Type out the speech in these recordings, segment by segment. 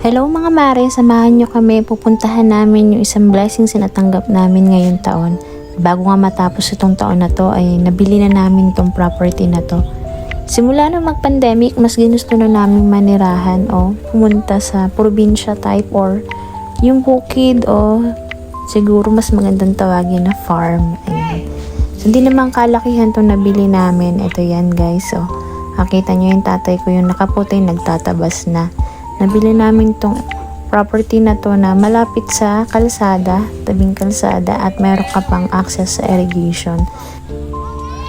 Hello mga mare, samahan nyo kami. Pupuntahan namin yung isang blessings na natanggap namin ngayong taon. Bago nga matapos itong taon na to ay nabili na namin tong property na to. Simula na mag-pandemic, mas ginusto na namin manirahan o pumunta sa probinsya type or yung bukid o siguro mas magandang tawagin na farm. Ayan. So, hindi naman kalakihan to nabili namin. Ito yan guys. So, makita nyo yung tatay ko yung nakaputi nagtatabas na. Nabili namin tong property na to na malapit sa kalsada, tabing kalsada at meron ka pang access sa irrigation.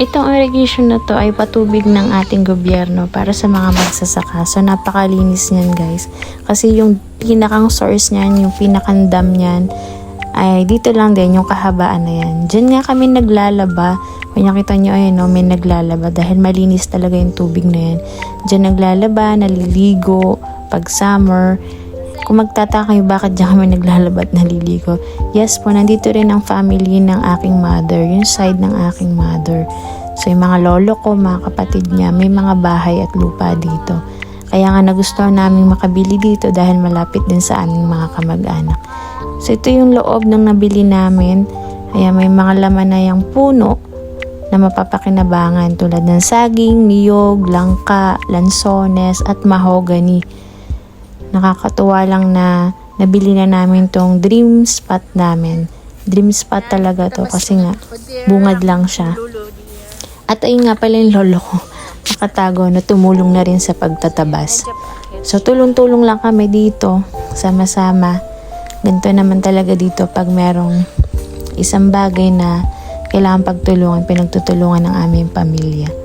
Itong irrigation na to ay patubig ng ating gobyerno para sa mga magsasaka. So napakalinis niyan guys. Kasi yung pinakang source niyan, yung pinakang dam niyan ay dito lang din yung kahabaan na yan. Diyan nga kami naglalaba. Kung nakita nyo, ayun no, may naglalaba dahil malinis talaga yung tubig na yan. Diyan naglalaba, naliligo, pag summer. Kung magtataka kayo bakit diyan kami naglalaba naliligo. Yes po, nandito rin ang family ng aking mother, yung side ng aking mother. So yung mga lolo ko, mga kapatid niya, may mga bahay at lupa dito. Kaya nga nagustuhan namin makabili dito dahil malapit din sa aming mga kamag-anak. So ito yung loob ng nabili namin. Kaya may mga laman na yung puno na mapapakinabangan tulad ng saging, niyog, langka, lansones at mahogany. Nakakatuwa lang na nabili na namin tong dream spot namin. Dream spot talaga to kasi nga bungad lang siya. At ayun nga pala yung lolo ko nakatago na tumulong na rin sa pagtatabas. So tulong-tulong lang kami dito, sama-sama. Ganito naman talaga dito pag merong isang bagay na kailangan pagtulungan, pinagtutulungan ng aming pamilya.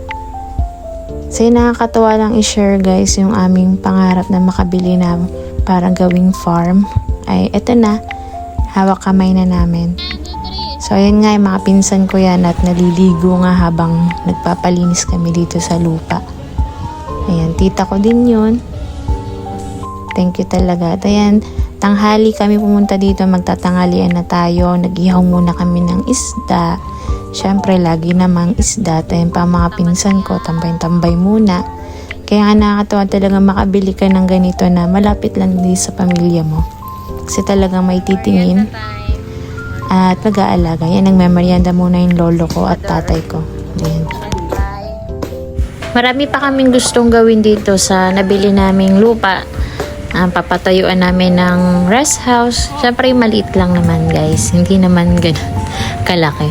So yun, nakakatawa lang i-share guys yung aming pangarap na makabili na para gawing farm. Ay eto na, hawak kamay na namin. So ayun nga, yung mga pinsan ko yan at naliligo nga habang nagpapalinis kami dito sa lupa. Ayan, tita ko din yun. Thank you talaga. At ayan, tanghali kami pumunta dito, magtatangalian na tayo. Nag-ihaw muna kami ng isda. Siyempre, lagi namang isda. At ayan pa mga pinsan ko, tambay-tambay muna. Kaya nga nakakatawa talaga makabili ka ng ganito na malapit lang din sa pamilya mo. Kasi talagang may titingin at mag-aalaga. Yan, nagmemeryenda muna yung lolo ko at tatay ko. Ayan. Marami pa kaming gustong gawin dito sa nabili naming lupa. Ah, papatayuan namin ng rest house. Siyempre, maliit lang naman guys. Hindi naman ganun kalaki.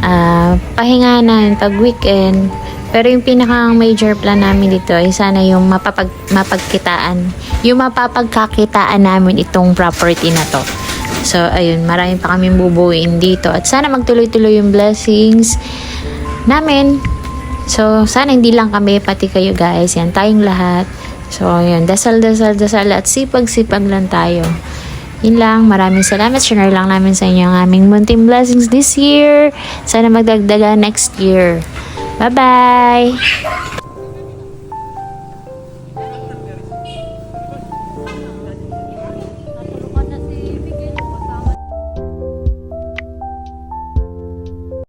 Ah, pahinga na pag weekend. Pero yung pinaka major plan namin dito ay sana yung mapapag, mapagkitaan. Yung mapapagkakitaan namin itong property na to. So, ayun, marami pa kami bubuuin dito. At sana magtuloy-tuloy yung blessings namin. So, sana hindi lang kami, pati kayo guys. Yan, tayong lahat. So, ayun, dasal, dasal, dasal at sipag-sipag lang tayo. Yun lang, maraming salamat. Share lang namin sa inyo ang aming munting blessings this year. Sana magdagdaga next year. Bye-bye!